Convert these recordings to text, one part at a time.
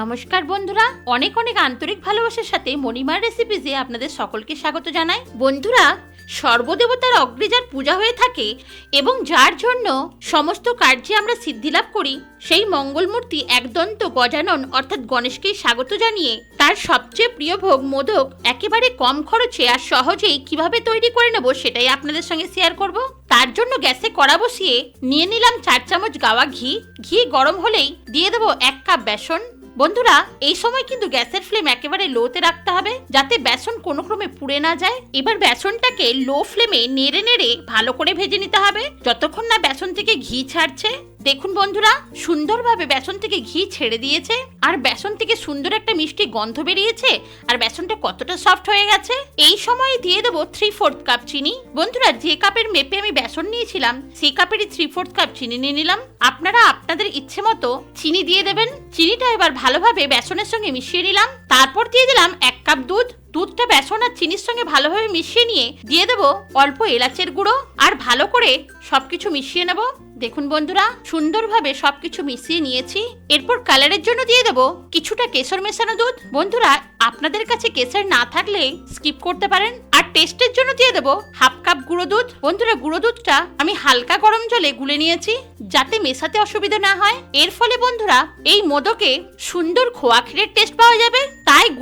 নমস্কার বন্ধুরা। অনেক অনেক আন্তরিক ভালোবাসার সাথে মণিমার রেসিপিজে আপনাদের সকলকে স্বাগত জানাই। বন্ধুরা, সর্বদেবতার অগ্রিজার পূজা হয়ে থাকে এবং যার জন্য সমস্ত কার্যে আমরা সিদ্ধিলাভ করি, সেই মঙ্গলমূর্তি একদন্ত গজানন অর্থাৎ গণেশকেই স্বাগত জানিয়ে তার সবচেয়ে প্রিয় ভোগ মোদক একেবারে কম খরচে আর সহজেই কীভাবে তৈরি করে নেব সেটাই আপনাদের সঙ্গে শেয়ার করব। তার জন্য গ্যাসে কড়া বসিয়ে নিয়ে নিলাম চার চামচ গাওয়া ঘি। ঘি গরম হলেই দিয়ে দেবো এক কাপ বেসন। বন্ধুরা, এই সময় কিন্তু গ্যাসের ফ্লেম একেবারে লোতে রাখতে হবে যাতে বেসন কোনো ক্রমে পুড়ে না যায়। এবার বেসনটাকে লো ফ্লেমে নেড়ে নেড়ে ভালো করে ভেজে নিতে হবে। যতক্ষণ না বেসন থেকে ঘি ছাড়ছে দেখুন বন্ধুরা, সুন্দরভাবে বেসন থেকে ঘি ছেড়ে দিয়েছে, আর বেসন থেকে সুন্দর একটা মিষ্টি গন্ধ বেরিয়েছে, আর বেসনটা কতটা সফট হয়ে গেছে। এই সময় দিয়ে দেবো থ্রি ফোর্থ কাপ চিনি। বন্ধুরা, যে কাপের মেপে আমি বেসন নিয়েছিলাম সেই কাপেরই থ্রি ফোর্থ কাপ চিনি নিয়ে নিলাম। আপনারা আপনাদের ইচ্ছে মতো চিনি দিয়ে দেবেন। চিনিটা এবার ভালোভাবে বেসনের সঙ্গে মিশিয়ে নিলাম। তারপর দিয়ে দিলাম এক কাপ দুধ। দুধটা বেসন আর চিনির সঙ্গে ভালোভাবে মিশিয়ে নিয়ে দিয়ে দেবো অল্প এলাচের গুঁড়ো। আর ভালো করে সবকিছু মিশিয়ে নেব। দেখুন বন্ধুরা, সুন্দরভাবে সবকিছু মিশিয়ে নিয়েছি। এরপর কালারের জন্য দিয়ে দেবো কিছুটা কেশর মেশানো দুধ। বন্ধুরা, আপনাদের কাছে কেশর না থাকলে স্কিপ করতে পারেন। আর টেস্টের জন্য দিয়ে দেবো হাফ কাপ গুঁড়ো দুধ। বন্ধুরা, গুঁড়ো দুধটা আমি হালকা গরম জলে গুলে নিয়েছি যাতে মেশাতে অসুবিধা না হয়। এর ফলে বন্ধুরা, এই মোদকে সুন্দর খোয়া ক্ষীরের টেস্ট পাওয়া যাবে।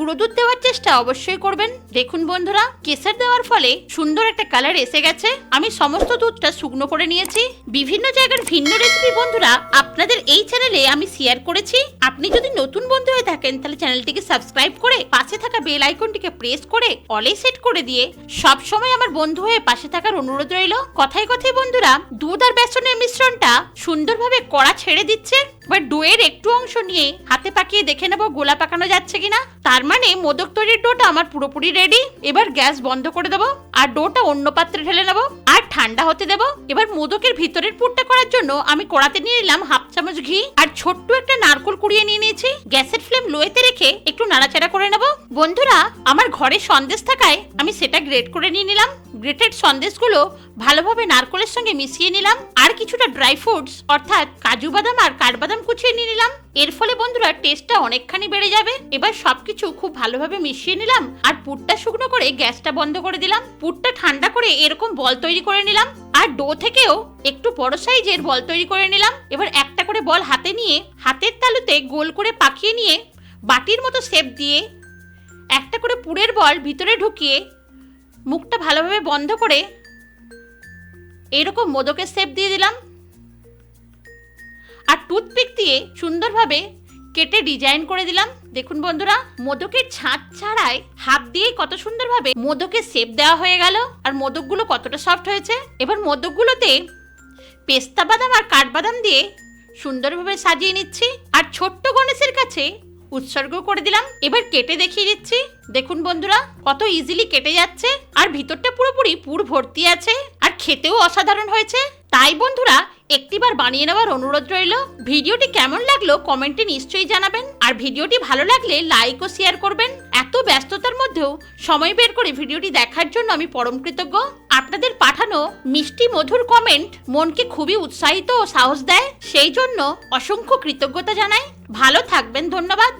গুঁড়ো দুধ দেওয়ার চেষ্টা অবশ্যই করবেন। দেখুন বন্ধুরা কেসার দেওয়ার ফলে সুন্দর একটা কালার এসে গেছে। আমি সমস্ত দুধটা শুকনো করে নিয়েছি। বিভিন্ন জায়গার ভিন্ন রেসিপি বন্ধুরা, আপনাদের এই চ্যানেলে আমি শেয়ার করেছি। আপনি যদি নতুন বন্ধু হয়ে থাকেন, তাহলে চ্যানেলটিকে সাবস্ক্রাইব করে পাশে থাকা বেল আইকনটিকে প্রেস করে অলে সেট করে দিয়ে সব সময় আমার বন্ধু হয়ে পাশে থাকার অনুরোধ রইল। কথায় কথায় বন্ধুরা, দুধ আর বেসনের মিশ্রণটা সুন্দরভাবে কড়া ছেড়ে দিচ্ছে। এবার ডোয়ের একটু অংশ নিয়ে হাতে পাকিয়ে দেখে নেব গোলা পাকানো যাচ্ছে কিনা। তার মানে মোদক তৈরির ডোটা আমার পুরোপুরি রেডি এবার গ্যাস বন্ধ করে দেবো, আর ডোটা অন্য পাত্রে ঢেলে নেব। আর ঠান্ডা হতে দেবো? এবার মোদকের ভিতরের পুরটা করার জন্য আমি কড়াতে নিয়ে নিলাম হাফ চামচ ঘি আর ছোট্ট একটা নারকোল কুড়িয়ে নিয়ে নিয়েছি। গ্যাসের ফ্লেম লোয়েতে রেখে একটু নাড়াচাড়া করে নেব। বন্ধুরা, আমার ঘরে সন্দেশ থাকায় আমি সেটা গ্রেট করে নিয়ে নিলাম। গ্রেটেড সন্দেশগুলো ভালোভাবে নারকোলের সঙ্গে মিশিয়ে নিলাম আর কিছুটা ড্রাই ফ্রুটস অর্থাৎ কাজু বাদাম আর কাঠবাদাম কুচিয়ে নিয়ে নিলাম। এর ফলে বন্ধুরা, টেস্টটা অনেকখানি বেড়ে যাবে। এবার সবকিছু খুব ভালোভাবে মিশিয়ে নিলাম আর পুরটা শুকনো করে গ্যাসটা বন্ধ করে দিলাম। পুরটা ঠান্ডা করে এরকম বল তৈরি করে নিলাম। আর ডো থেকেও একটু বড় সাইজের বল তৈরি করে নিলাম। এবার একটা করে বল হাতে নিয়ে, হাতের তালুতে গোল করে পাকিয়ে নিয়ে বাটির মতো শেপ দিয়ে একটা করে পুরের বল ভিতরে ঢুকিয়ে মুখটা ভালোভাবে বন্ধ করে এরকম মোদকের শেপ দিয়ে দিলাম। আর টুথপিক দিয়ে সুন্দরভাবে কেটে ডিজাইন করে দিলাম। দেখুন বন্ধুরা, মোদকের ছাঁচ ছাড়াই হাত দিয়ে কত সুন্দরভাবে মোদকের শেপ দেওয়া হয়ে গেল। আর মোদকগুলো কতটা সফট হয়েছে। এবার মোদকগুলোতে পেস্তা বাদাম আর কাঠবাদাম দিয়ে সুন্দরভাবে সাজিয়ে নিচ্ছি। আর ছোট্ট গণেশের কাছে উৎসর্গ করে দিলাম। এবার কেটে দেখিয়ে দিচ্ছি। দেখুন বন্ধুরা, কত ইজিলি কেটে যাচ্ছে। আর ভিতরটা পুরোপুরি পুর ভর্তি আছে। আর খেতেও অসাধারণ হয়েছে। তাই বন্ধুরা একটিবার বানিয়ে নেওয়ার অনুরোধ রইল। ভিডিওটি কেমন লাগল কমেন্টে নিশ্চয়ই জানাবেন। আর ভিডিওটি ভালো লাগলে লাইক ও শেয়ার করবেন। এত ব্যস্ততার মধ্যেও সময় বের করে ভিডিওটি দেখার জন্য আমি পরম কৃতজ্ঞ। আপনাদের পাঠানো মিষ্টি মধুর কমেন্ট মনকে খুবই উৎসাহিত ও সাহস দেয়। সেই জন্য অসংখ্য কৃতজ্ঞতা জানাই। ভালো থাকবেন, ধন্যবাদ।